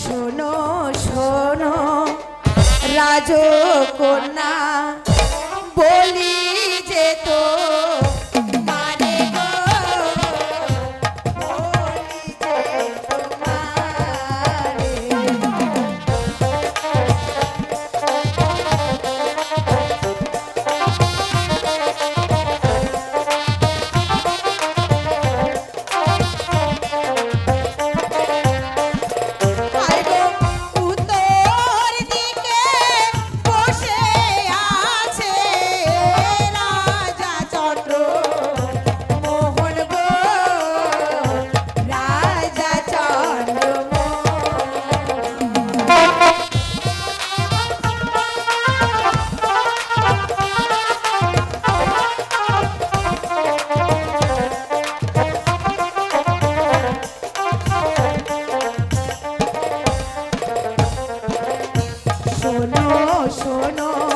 শোনো শোনো রাজকন্যা শোনো শোনো।